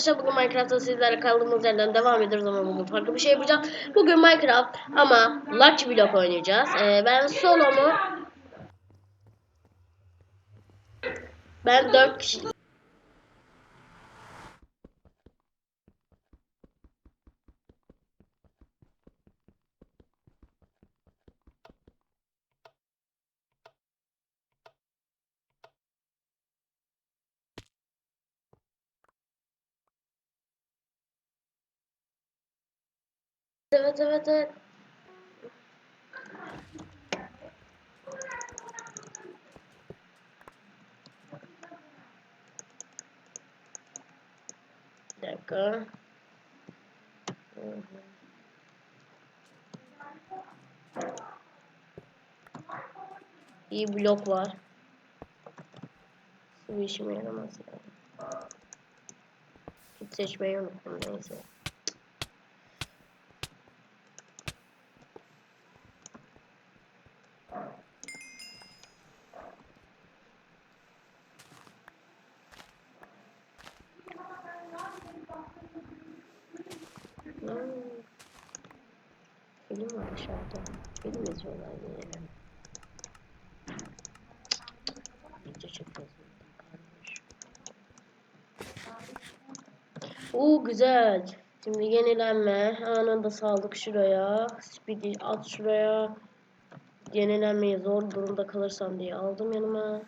arkadaşlar bugün Minecraft'ta sizlerle kaldığımız yerden devam ediyoruz ama bugün farklı bir şey yapacağız. Bugün Minecraft ama Lucky Block oynayacağız. Ee, ben solomu ben 4 kişi Evet evet evet. Bir dakika. İyi blok var. Bu işime yaramaz yani. Hiç seçmeyi unuttum neyse. Hmm. Film var aşağıda. Film yani. Video çekiyoruz kardeş. Oo güzel. Şimdi yenilenme. Anında saldık şuraya. Speedy at şuraya. Yenilenmeyi zor durumda kalırsam diye aldım yanıma.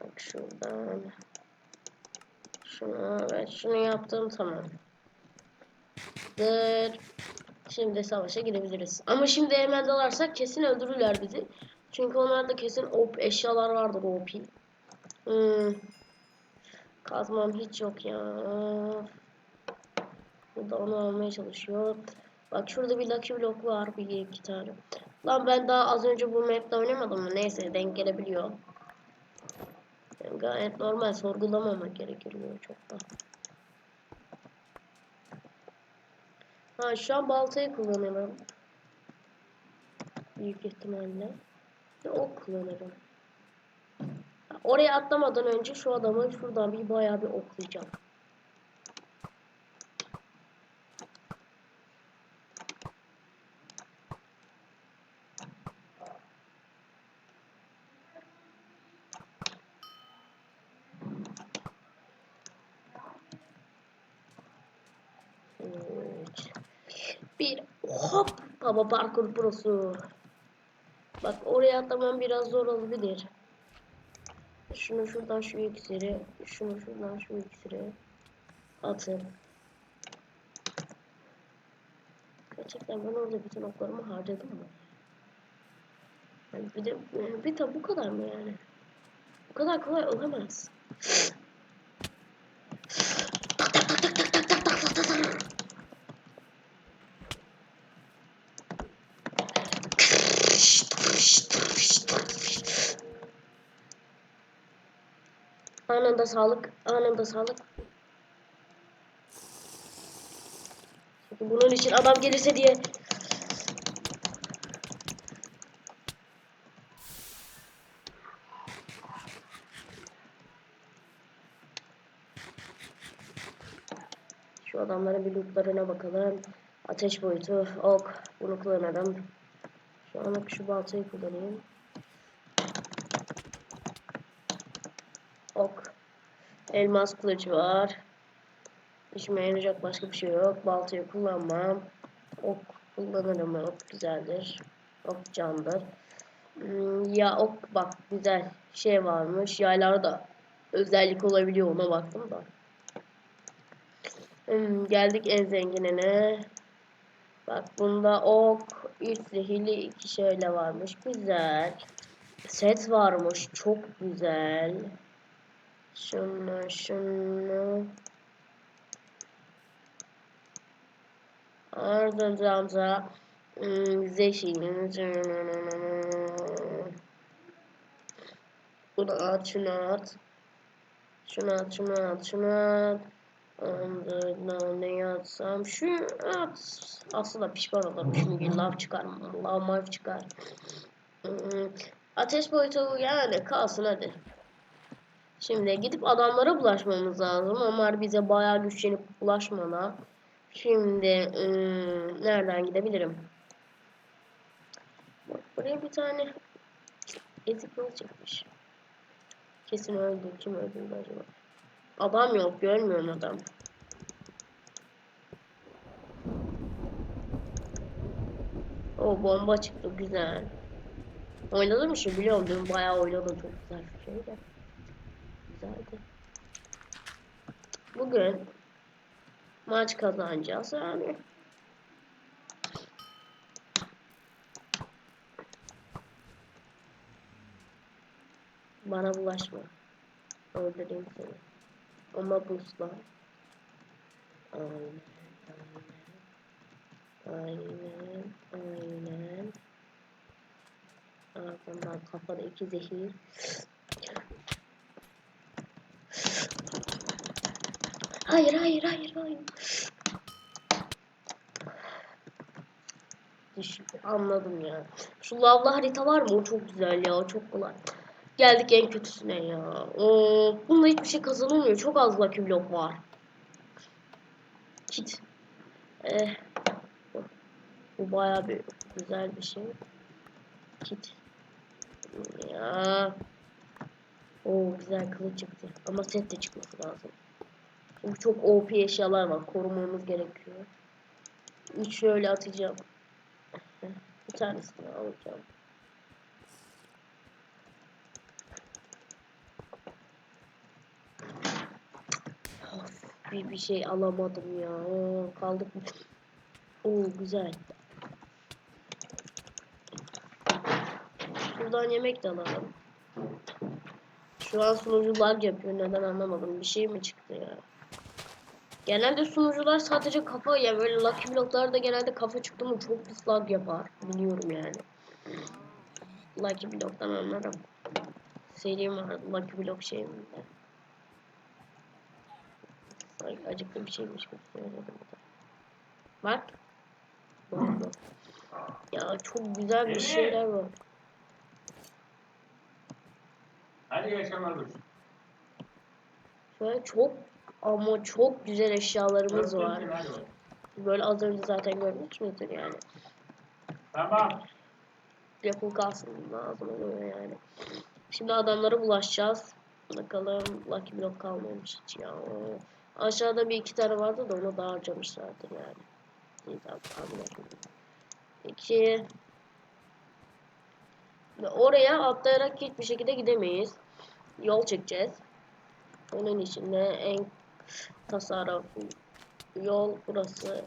Bak şuradan. Şunu ve şunu yaptım tamam. Dır. Şimdi savaşa girebiliriz. Ama şimdi hemen dalarsak kesin öldürürler bizi. Çünkü onlarda kesin op eşyalar vardır OP. Hmm. Kazmam hiç yok ya. Burada onu almaya çalışıyor. Bak şurada bir Lucky Block var. Bir iki tane. Lan ben daha az önce bu map'te oynamadım mı? Neyse denk gelebiliyor. Gayet normal sorgulamamak gerekiyor çok da. Ha şu an baltayı kullanıyorum. Büyük ihtimalle. Ve ok kullanırım. Oraya atlamadan önce şu adamı şuradan bir bayağı bir oklayacağım. Evet. Bir baba parkur prosu. Bak oraya atlamam biraz zor olabilir. Şunu şuradan şu iksiri, şunu şuradan şu iksiri atın. Gerçekten ben orada bütün oklarımı harcadım mı? Yani bir de bir de bu kadar mı yani? Bu kadar kolay olamaz. Anında sağlık, anında sağlık. Çünkü bunun için adam gelirse diye. Şu adamların bir lootlarına bakalım. Ateş boyutu, ok, bunu kullanırım. Şu anlık şu baltayı kullanayım. Ok. Elmas kılıç var. İşime yarayacak başka bir şey yok. Baltayı kullanmam. Ok kullanırım. Ok güzeldir. Ok candır. Hmm, ya ok bak güzel şey varmış. Yaylarda özellik olabiliyor ona baktım da. Hmm, geldik en zenginine. Bak bunda ok, 3 zehirli, 2 şöyle varmış. Güzel. Set varmış. Çok güzel. Şunu, şunu. Ardından da ım, zeşin. Bunu at, şunu at. Şunu at, şunu at, şunu at. Ondan ne yazsam? Şu at. Aslında pişman olurum çünkü lav çıkar. Lav mav çıkar. Ateş boyutu yani kalsın hadi. Şimdi gidip adamlara bulaşmamız lazım. Onlar bize bayağı güçlenip bulaşmadan. Şimdi hmm, nereden gidebilirim? Bak buraya bir tane ezik yol çıkmış. Kesin öldü. Kim öldürdü acaba? Adam yok. Görmüyorum adam. O bomba çıktı. Güzel. Oynadım mı şimdi biliyorum. Dün bayağı oynadım. Çok güzel bir şey. Güzeldi. Bugün maç kazanacağız yani. Bana bulaşma. Öldüreyim seni. Ama busla. Aynen. Aynen. Aynen. Arkamdan kafada iki zehir. Hayır hayır hayır hayır. Anladım ya. Şu lavlı harita var mı? O çok güzel ya. Çok kolay. Geldik en kötüsüne ya. Oo, bunda hiçbir şey kazanılmıyor. Çok az lucky block var. Kit. Eh. Bu, bayağı bir güzel bir şey. Kit. Ya. Oo güzel kılıç çıktı. Ama set de çıkması lazım. Çok OP eşyalar var. Korumamız gerekiyor. Üç şöyle atacağım. Bir tanesini alacağım. Of, bir, bir şey alamadım ya. Oo, kaldık. Oo güzel. Şuradan yemek de alalım. Şu an sunucular yapıyor. Neden anlamadım. Bir şey mi çıktı ya? Genelde sunucular sadece kafa ya böyle Lucky Block'larda genelde kafa çıktı mı çok pis lag yapar. Biliyorum yani. Lucky Block'tan anlarım. Serim vardı Lucky Block şeyimde. Sanki acıklı bir şeymiş gibi söyledim. Bak. Ya çok güzel bir şeyler var. Hadi Burcu. Şöyle çok ama çok güzel eşyalarımız var. Böyle az önce zaten görmüşsünüzdür yani. Tamam. Yapıl kalsın lazım oluyor yani. Şimdi adamlara bulaşacağız. Bakalım Lucky Block kalmamış hiç ya. Aşağıda bir iki tane vardı da onu da harcamışlardır yani. İyi tamam. İki. Ve oraya atlayarak hiçbir şekilde gidemeyiz. Yol çekeceğiz. Onun için de en tasarruflu yol burası.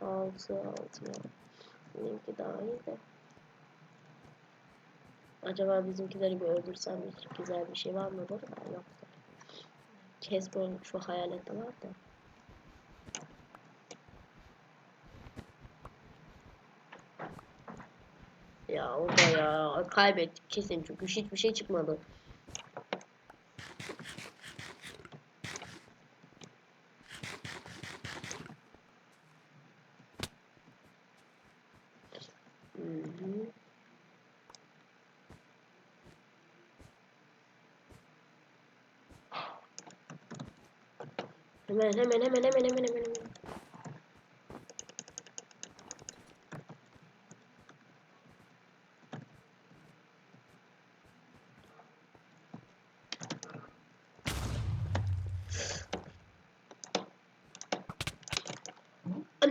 Altı altı. Benimki daha iyi de. Acaba bizimkileri bir öldürsem güzel bir şey var mıdır? Ha, yoktur. Casper şu hayalette var da. Ya o da ya. Kaybettik kesin çünkü. Hiçbir şey çıkmadı. Hemen hemen hemen hemen hemen hemen hemen.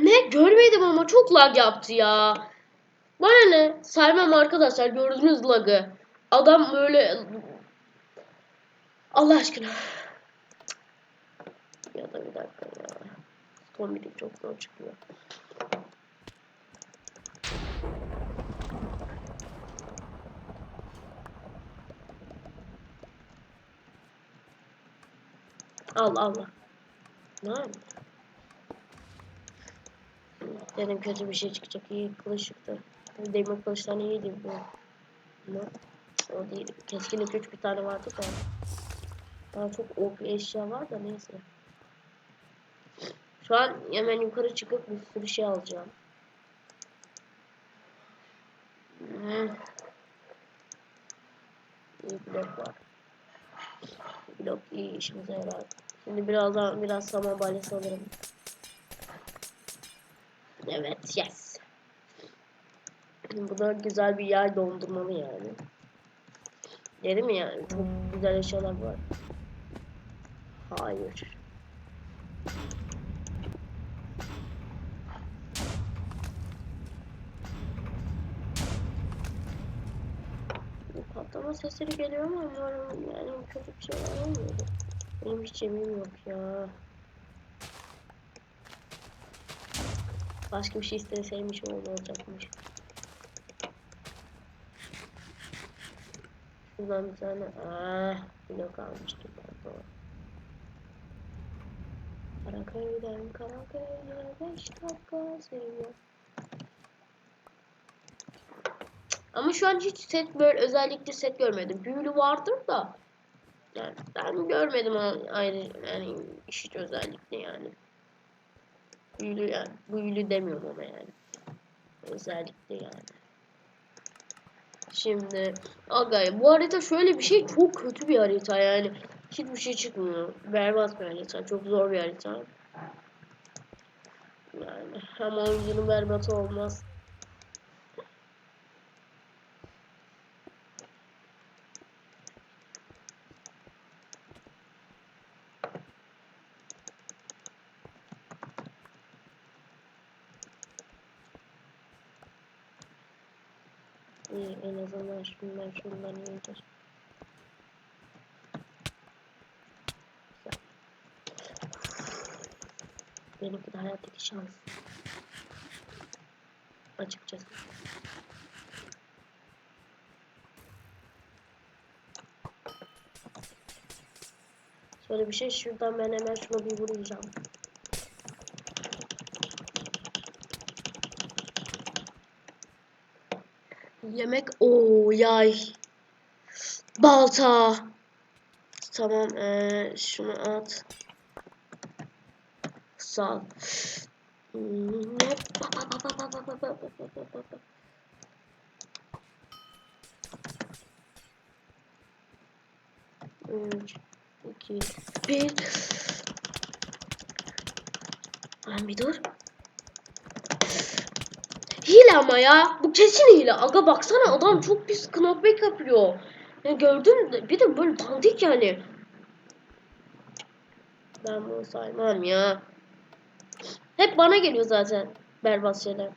Ne görmedim ama çok lag yaptı ya. Bana ne? Saymam arkadaşlar gördünüz lagı. Adam böyle Allah aşkına. Ya da bir dakika ya. Son çok zor çıkıyor. Allah Allah. Ne yapayım? Dedim kötü bir şey çıkacak. İyi kılıç çıktı. Demir kılıçtan iyiydi bu. Ne? O değil. Keskinlik güç bir tane vardı da. Daha çok ok eşya var da neyse. Şu an hemen yukarı çıkıp bir sürü şey alacağım. Hmm. İyi blok var. Blok iyi işimize yarar. Şimdi birazdan biraz saman balyası alırım. Evet, yes. Bu da güzel bir yer dondurmalı yani. Dedim yani çok güzel eşyalar var. Hayır. Patlama sesleri geliyor ama umarım yani kötü bir şeyler olmuyor. Benim hiç yemeğim yok ya. Başka bir şey isteseymiş öyle olacakmış. Şuradan bir tane ah blok almıştım ben doğru. Karaköy'den Karaköy'e beş dakika seviyor. Ama şu an hiç set böyle özellikle set görmedim. Büyülü vardır da. Yani ben görmedim ayrı yani hiç özellikle yani. Büyülü yani. Büyülü demiyorum ama yani. Özellikle yani. Şimdi aga bu harita şöyle bir şey çok kötü bir harita yani. Hiçbir şey çıkmıyor. Berbat bir harita. Çok zor bir harita. Yani ama oyuncunun berbatı olmaz. İyi en azından şundan şundan iyidir. Benimki de hayattaki şans. Açıkçası. Şöyle bir şey şuradan ben hemen şuna bir vuracağım. Yemek o yay. Balta. Tamam ee, şunu at. Sal. Hmm, Üç, iki, bir. Lan bir dur. Hile ama ya. Bu kesin hile. Aga baksana adam çok pis knockback yapıyor. Ya gördün? Bir de böyle dandik yani. Ben bunu saymam ya. Hep bana geliyor zaten berbat şeyler.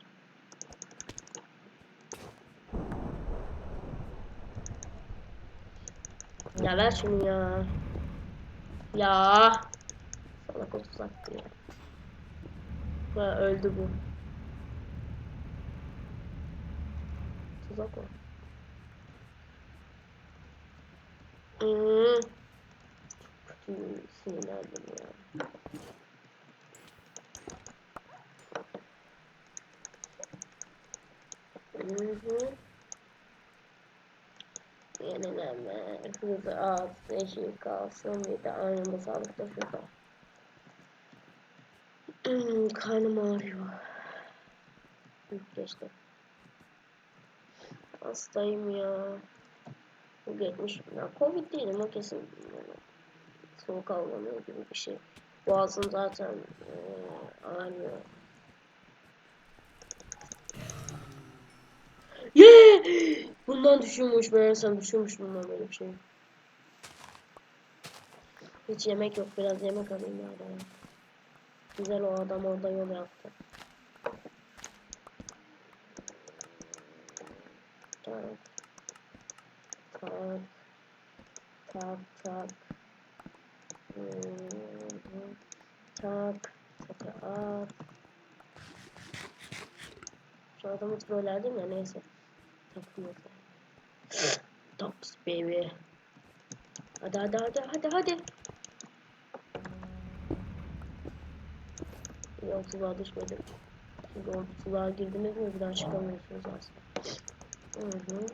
Ya ver şunu ya. Ya. Salak 30 hakkı ya. Ha, öldü bu. Tuzak o. Hmm. Çok kötü sinirlendim ya. Hızı az, yeşil kalsın, bir de aynı sağlıkta şurada. Hmm, karnım ağrıyor. Geçti. Hastayım ya. Bu geçmiş. Ya Covid değil ama kesin yani, soğuk algınlığı gibi bir şey. Boğazım zaten e, ağrıyor. Yeah! Bundan düşüyormuş meğersem düşüyormuş bundan böyle bir şey. Hiç yemek yok biraz yemek alayım bari. Güzel o adam orada yol yaptı. Tak. Tak. Tak tak. Tak. Tak at. Şu adamı trollerdim ya neyse. Takmıyor. Tops baby. Hadi hadi hadi hadi hadi. Yolsuzluğa düşmedim. Yolculuğa girdiniz mi bir daha çıkamıyorsunuz aslında. Hı hı.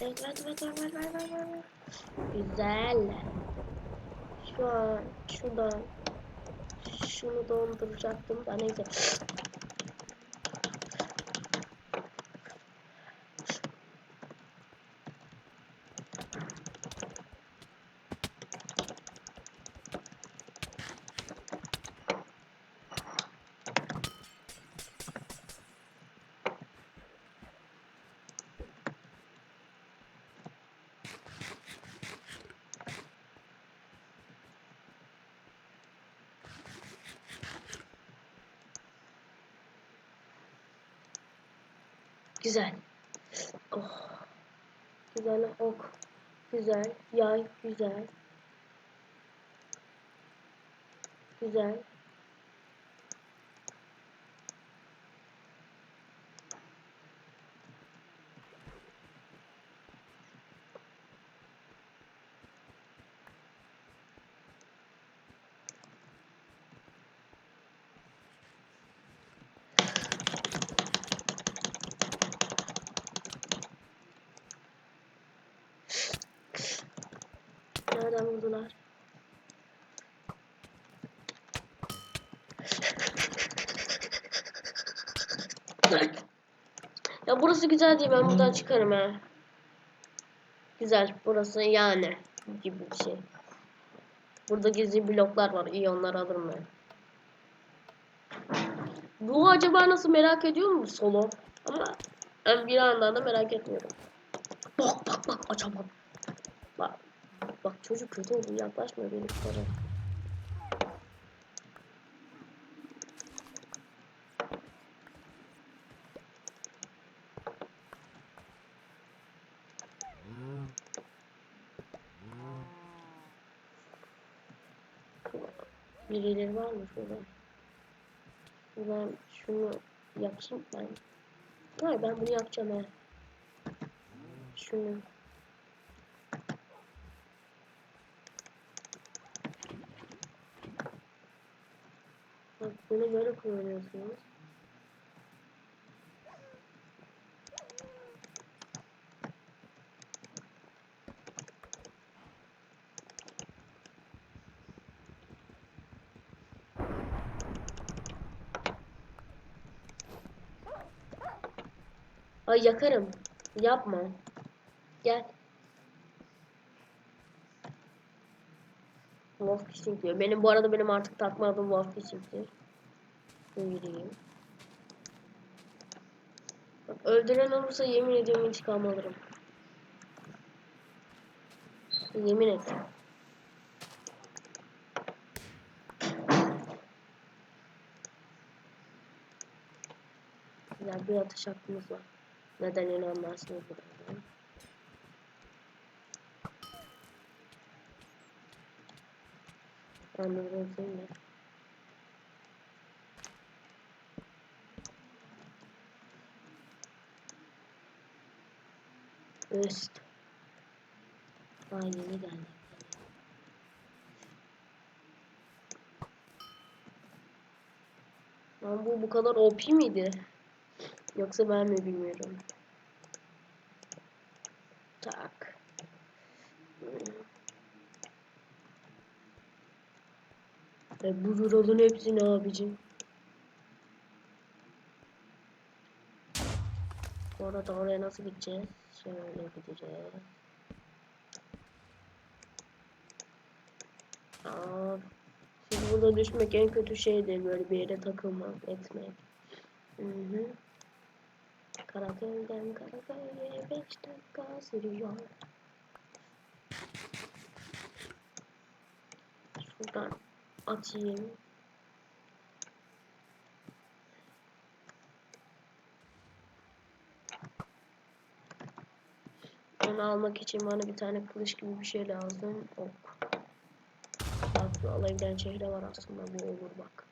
Evet evet evet evet evet evet evet. Güzel. Şu an şuradan şunu donduracaktım da neyse. Güzel. Oh. Güzel ok. Güzel. Yay. Güzel. Güzel. Nereden vurdular? Ya burası güzel değil ben buradan çıkarım ha. Güzel burası yani gibi bir şey. Burada gizli bloklar var iyi onları alırım ben. Bu acaba nasıl merak ediyor mu solo? Ama ben bir yandan da merak etmiyorum. Bak bak bak açamam. Bak bak çocuk kötü oldu yaklaşmıyor benim sonra. Birileri var mı şurada? Ben şunu yakayım ben. Hayır ben bunu yakacağım he. Şunu. Bak bunu böyle kullanıyorsunuz. Ay yakarım. Yapma. Gel. Wolf Fishing diyor. Benim bu arada benim artık takma adım Wolf Fishing'tir. Yürüyeyim. Bak, öldüren olursa yemin ediyorum intikam alırım. Yemin et. Ya bir atış hakkımız var. Neden inanmazsınız buraya? Anladım seni. Üst. Daha yeni geldi. Lan bu bu kadar OP miydi? Yoksa ben mi bilmiyorum. Tak. E bu duralın hepsini abicim. Orada oraya nasıl gideceğiz? Şöyle gideceğiz. Aa, şimdi burada düşmek en kötü şeydir böyle bir yere takılmak, etmek. Hı hı. Karaköy'den Karaköy'e 5 dakika sürüyor. Şuradan atayım. Onu almak için bana bir tane kılıç gibi bir şey lazım. Ok. Bak alabilen çehre var aslında bu olur bak.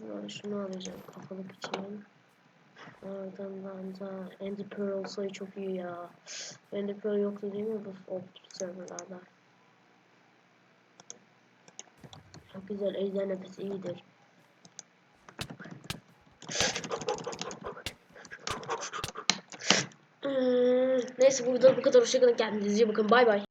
Şuradan şunu alacağım kafalık için. Ardından da Ender Pearl olsaydı çok iyi ya. Ender Pearl yoktu değil mi bu old serverlarda? Çok güzel. Ejder nefesi iyidir. Hmm, Neyse burada bu kadar. Hoşçakalın. Kendinize iyi bakın. Bay bay.